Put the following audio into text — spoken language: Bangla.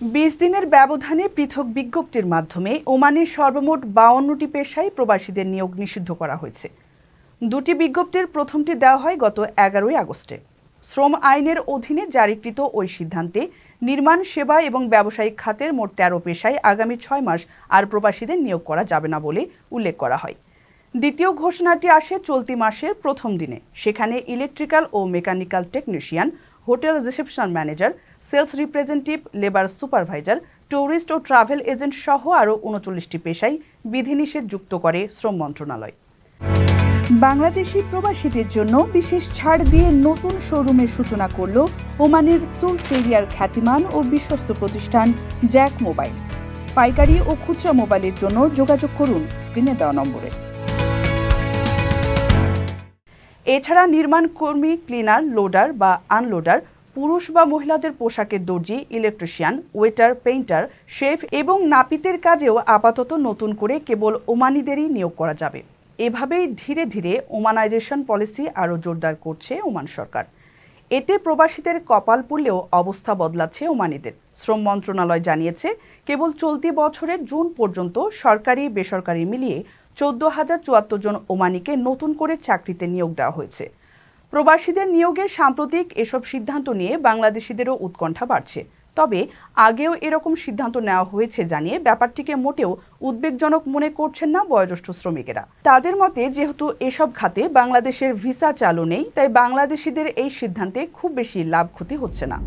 বিশ দিনের ব্যবধানে পৃথক বিজ্ঞপ্তির মাধ্যমে ওমানের সর্বমোট বাউন্নটি পেশায় প্রবাসীদের নিয়োগ নিষিদ্ধ করা হয়েছে। দুটি বিজ্ঞপ্তির প্রথমটি দেওয়া হয় গত এগারোই আগস্টে। শ্রম আইনের অধীনে জারিকৃত ওই সিদ্ধান্তে নির্মাণ, সেবা এবং ব্যবসায়িক খাতের মোট তেরো পেশায় আগামী ছয় মাস আর প্রবাসীদের নিয়োগ করা যাবে না বলে উল্লেখ করা হয়। দ্বিতীয় ঘোষণাটি আসে চলতি মাসের প্রথম দিনে। সেখানে ইলেকট্রিক্যাল ও mechanical technician, hotel reception manager sales representative, labour supervisor, tourist ও ট্রাভেল এজেন্ট সহ আরও উনচল্লিশটি পেশায় বিধিনিষেধ যুক্ত করে শ্রম মন্ত্রণালয়। বাংলাদেশি প্রবাসীদের জন্য বিশেষ ছাড় দিয়ে নতুন শোরুমের সূচনা করল ওমানের সুর ফেরিয়ার খ্যাতিমান ও বিশ্বস্ত প্রতিষ্ঠান জ্যাক মোবাইল। পাইকারি ও খুচরা মোবাইলের জন্য যোগাযোগ করুন, স্ক্রিনে দেওয়া নম্বরে। এছাড়া নির্মাণ কর্মী, ক্লিনার, লোডার বা আনলোডার পুরুষ বা মহিলাদের পোশাকের দর্জি, ইলেকট্রিশিয়ান, ওয়েটার, পেইন্টার, শেফ এবং নাপিতের কাজেও আপাতত নতুন করে কেবল ওমানিদেরই নিয়োগ করা যাবে। এভাবেই ধীরে ধীরে ওমানাইজেশন পলিসি আরও জোরদার করছে ওমান সরকার। এতে প্রবাসীদের কপাল পুড়লেও অবস্থা বদলাচ্ছে ওমানিদের। শ্রম মন্ত্রণালয় জানিয়েছে, কেবল চলতি বছরের জুন পর্যন্ত সরকারি বেসরকারি মিলিয়ে চোদ্দ হাজার চুয়াত্তর জন ওমানিকে নতুন করে চাকরিতে নিয়োগ দেওয়া হয়েছে। প্রবাসীদের নিয়োগে সাম্প্রতিক এসব সিদ্ধান্ত নিয়ে বাংলাদেশিদেরও উৎকণ্ঠা বাড়ছে। তবে আগেও এরকম সিদ্ধান্ত নেওয়া হয়েছে জানিয়ে ব্যাপারটিকে মোটেও উদ্বেগজনক মনে করছেন না বয়োজ্যেষ্ঠ শ্রমিকেরা। তাদের মতে, যেহেতু এসব খাতে বাংলাদেশের ভিসা চালু নেই, তাই বাংলাদেশিদের এই সিদ্ধান্তে খুব বেশি লাভ ক্ষতি হচ্ছে না।